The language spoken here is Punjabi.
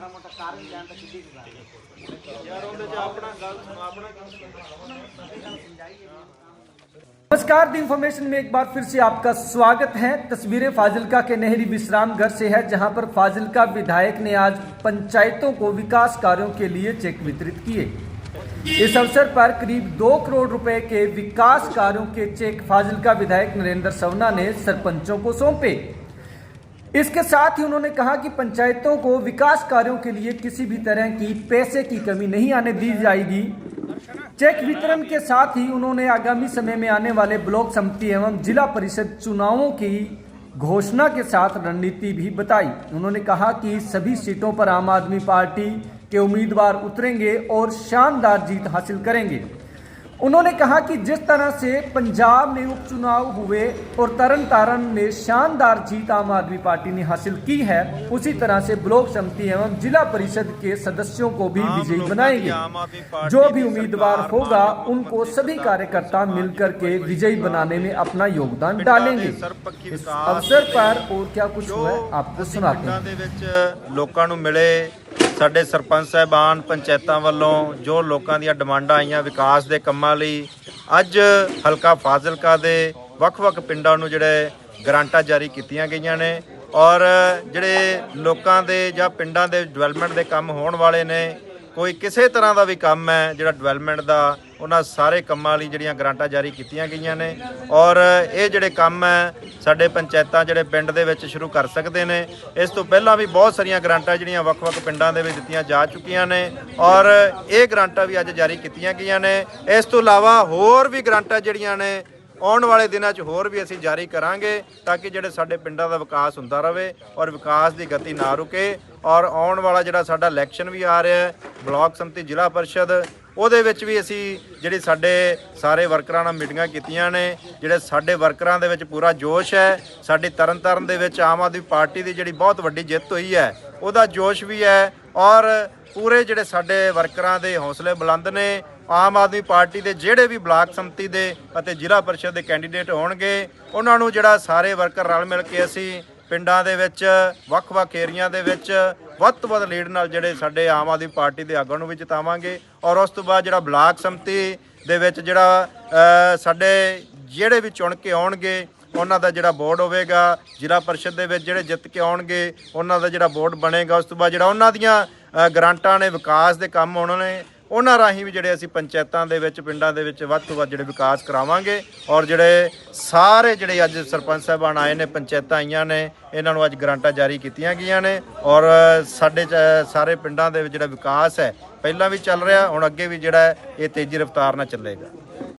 ਮਾੜਾ ਮੋਟਾ ਕਾਰਨ ਜਾਣ ਤਾਂ ਕਿੱਡੀ ਕੁ ਗੱਲ ਹੈ ਯਾਰ ਉਹਦੇ ਚ ਆਪਣਾ ਗੱਲ ਸੁਣਾ ਆਪਣਾ ਕੰਮ नमस्कार द इंफॉर्मेशन में एक बार फिर से आपका स्वागत है तस्वीरें फाजिलका के नहरी विश्राम घर से है जहां पर फाजिलका विधायक ने आज पंचायतों को विकास कार्यों के लिए चेक वितरित किए इस अवसर पर करीब दो करोड़ रुपए के विकास कार्यों के चेक फाजिलका विधायक नरेंद्र सवना ने सरपंचों को सौंपे इसके साथ ही उन्होंने कहा कि पंचायतों को विकास कार्यों के लिए किसी भी तरह की पैसे की कमी नहीं आने दी जाएगी। चेक वितरण के साथ ही उन्होंने आगामी समय में आने वाले ब्लॉक समिति एवं जिला परिषद चुनावों की घोषणा के साथ रणनीति भी बताई। उन्होंने कहा कि सभी सीटों पर आम आदमी पार्टी के उम्मीदवार उतरेंगे और शानदार जीत हासिल करेंगे। उन्होंने कहा कि जिस तरह से पंजाब में उपचुनाव हुए और तरन तारण ने शानदार जीत आम आदमी पार्टी ने हासिल की है उसी तरह से ब्लॉक समिति एवं जिला परिषद के सदस्यों को भी विजयी बनाएंगे जो भी उम्मीदवार होगा उनको सभी कार्यकर्ता मिलकर के विजयी बनाने में अपना योगदान डालेंगे इस अवसर पर और क्या कुछ हुआ आपको सुनाते हैं लोगों मिले ਸਾਡੇ ਸਰਪੰਚ ਸਾਹਿਬਾਨ ਪੰਚਾਇਤਾਂ ਵੱਲੋਂ ਜੋ ਲੋਕਾਂ ਦੀਆਂ ਡਿਮਾਂਡਾਂ ਆਈਆਂ ਵਿਕਾਸ ਦੇ ਕੰਮਾਂ ਲਈ, ਅੱਜ ਹਲਕਾ ਫਾਜ਼ਿਲਕਾ ਦੇ ਵੱਖ-ਵੱਖ ਪਿੰਡਾਂ ਨੂੰ ਜਿਹੜੇ ਗ੍ਰਾਂਟਾਂ ਜਾਰੀ ਕੀਤੀਆਂ ਗਈਆਂ ਨੇ ਔਰ ਜਿਹੜੇ ਲੋਕਾਂ ਦੇ ਜਾਂ ਪਿੰਡਾਂ ਦੇ ਡਿਵੈਲਪਮੈਂਟ ਦੇ ਕੰਮ ਹੋਣ ਵਾਲੇ ਨੇ, ਕੋਈ ਕਿਸੇ ਤਰ੍ਹਾਂ ਦਾ ਵੀ ਕੰਮ ਹੈ ਜਿਹੜਾ ਡਿਵੈਲਪਮੈਂਟ ਦਾ ਉਹਨਾਂ ਸਾਰੇ ਕੰਮਾਂ ਲਈ ਜਿਹੜੀਆਂ ਗ੍ਰਾਂਟਾਂ ਜਾਰੀ ਕੀਤੀਆਂ ਗਈਆਂ ਨੇ ਔਰ ਇਹ ਜਿਹੜੇ ਕੰਮ ਹੈ, ਸਾਡੇ ਪੰਚਾਇਤਾਂ ਜਿਹੜੇ ਪਿੰਡ ਦੇ ਵਿੱਚ ਸ਼ੁਰੂ ਕਰ ਸਕਦੇ ਨੇ। ਇਸ ਤੋਂ ਪਹਿਲਾਂ ਵੀ ਬਹੁਤ ਸਾਰੀਆਂ ਗ੍ਰਾਂਟਾਂ ਜਿਹੜੀਆਂ ਵੱਖ-ਵੱਖ ਪਿੰਡਾਂ ਦੇ ਵਿੱਚ ਦਿੱਤੀਆਂ ਜਾ ਚੁੱਕੀਆਂ ਨੇ ਔਰ ਇਹ ਗ੍ਰਾਂਟਾਂ ਵੀ ਅੱਜ ਜਾਰੀ ਕੀਤੀਆਂ ਗਈਆਂ ਨੇ। ਇਸ ਤੋਂ ਇਲਾਵਾ ਹੋਰ ਵੀ ਗ੍ਰਾਂਟਾਂ ਜਿਹੜੀਆਂ ਨੇ ਆਉਣ ਵਾਲੇ ਦਿਨਾਂ 'ਚ ਹੋਰ ਵੀ ਅਸੀਂ ਜਾਰੀ ਕਰਾਂਗੇ ਤਾਂ ਕਿ ਜਿਹੜੇ ਸਾਡੇ ਪਿੰਡਾਂ ਦਾ ਵਿਕਾਸ ਹੁੰਦਾ ਰਹੇ ਔਰ ਵਿਕਾਸ ਦੀ ਗਤੀ ਨਾ ਰੁਕੇ ਔਰ ਆਉਣ ਵਾਲਾ ਜਿਹੜਾ ਸਾਡਾ ਇਲੈਕਸ਼ਨ ਵੀ ਆ ਰਿਹਾ ਹੈ, ਬਲਾਕ ਸੰਮਤੀ ਜ਼ਿਲ੍ਹਾ ਪਰਿਸ਼ਦ, ਉਹਦੇ ਵਿੱਚ ਵੀ ਅਸੀਂ ਜਿਹੜੇ ਸਾਡੇ ਸਾਰੇ ਵਰਕਰਾਂ ਨਾਲ ਮੀਟਿੰਗਾਂ ਕੀਤੀਆਂ ਨੇ, ਜਿਹੜੇ ਸਾਡੇ ਵਰਕਰਾਂ ਦੇ ਵਿੱਚ ਪੂਰਾ ਜੋਸ਼ ਹੈ, ਸਾਡੀ ਤਰਨਤਾਰਨ ਦੇ ਵਿੱਚ ਆਮ ਆਦਮੀ ਪਾਰਟੀ ਦੀ ਜਿਹੜੀ ਬਹੁਤ ਵੱਡੀ ਜਿੱਤ ਹੋਈ ਹੈ, ਉਹਦਾ ਜੋਸ਼ ਵੀ ਹੈ ਔਰ ਪੂਰੇ ਜਿਹੜੇ ਸਾਡੇ ਵਰਕਰਾਂ ਦੇ ਹੌਸਲੇ ਬੁਲੰਦ ਨੇ ਆਮ ਆਦਮੀ ਪਾਰਟੀ ਦੇ ਜਿਹੜੇ ਵੀ ਬਲਾਕ ਸੰਮਤੀ ਦੇ ਅਤੇ ਜ਼ਿਲ੍ਹਾ ਪਰਿਸ਼ਦ ਦੇ ਕੈਂਡੀਡੇਟ ਹੋਣਗੇ ਉਹਨਾਂ ਨੂੰ ਜਿਹੜਾ ਸਾਰੇ ਵਰਕਰ ਰਲ ਮਿਲ ਕੇ ਅਸੀਂ ਪਿੰਡਾਂ ਦੇ ਵਿੱਚ ਵੱਖ-ਵੱਖ ਏਰੀਆਂ ਦੇ ਵਿੱਚ ਵੱਧ ਤੋਂ ਵੱਧ ਲੀਡ ਨਾਲ ਜਿਹੜੇ ਸਾਡੇ ਆਮ ਆਦਮੀ ਪਾਰਟੀ ਦੇ ਆਗੂਆਂ ਨੂੰ ਵੀ ਜਿਤਾਵਾਂਗੇ ਔਰ ਉਸ ਤੋਂ ਬਾਅਦ ਜਿਹੜਾ ਬਲਾਕ ਸੰਮਤੀ ਦੇ ਵਿੱਚ ਜਿਹੜਾ ਸਾਡੇ ਜਿਹੜੇ ਵੀ ਚੁਣ ਕੇ ਆਉਣਗੇ ਉਹਨਾਂ ਦਾ ਜਿਹੜਾ ਬੋਰਡ ਹੋਵੇਗਾ ਜ਼ਿਲ੍ਹਾ ਪਰਿਸ਼ਦ ਦੇ ਵਿੱਚ ਜਿਹੜੇ ਜਿੱਤ ਕੇ ਆਉਣਗੇ ਉਹਨਾਂ ਦਾ ਜਿਹੜਾ ਬੋਰਡ ਬਣੇਗਾ ਉਸ ਤੋਂ ਬਾਅਦ ਜਿਹੜਾ ਉਹਨਾਂ ਦੀਆਂ ਅ, ਨੇ ਵਿਕਾਸ ਦੇ ਕੰਮ ਹੋਣੇ ਨੇ ਉਹਨਾਂ ਰਾਹੀਂ ਵੀ ਜਿਹੜੇ ਅਸੀਂ ਪੰਚਾਇਤਾਂ ਦੇ ਵਿੱਚ, ਪਿੰਡਾਂ ਦੇ ਵਿੱਚ ਵੱਧ ਤੋਂ ਵੱਧ ਜਿਹੜੇ ਵਿਕਾਸ ਕਰਾਵਾਂਗੇ ਔਰ ਜਿਹੜੇ ਸਾਰੇ ਜਿਹੜੇ ਅੱਜ ਸਰਪੰਚ ਸਾਹਿਬਾਨ ਆਏ ਨੇ, ਪੰਚਾਇਤਾਂ ਆਈਆਂ ਨੇ, ਇਹਨਾਂ ਨੂੰ ਅੱਜ ਗ੍ਰਾਂਟਾਂ ਜਾਰੀ ਕੀਤੀਆਂ ਗਈਆਂ ਨੇ ਔਰ ਸਾਡੇ ਚ- ਸਾਰੇ ਪਿੰਡਾਂ ਦੇ ਵਿੱਚ ਜਿਹੜਾ ਵਿਕਾਸ ਹੈ, ਪਹਿਲਾਂ ਵੀ ਚੱਲ ਰਿਹਾ, ਹੁਣ ਅੱਗੇ ਵੀ ਜਿਹੜਾ ਇਹ ਤੇਜ਼ੀ ਰਫ਼ਤਾਰ ਨਾਲ ਚੱਲੇਗਾ।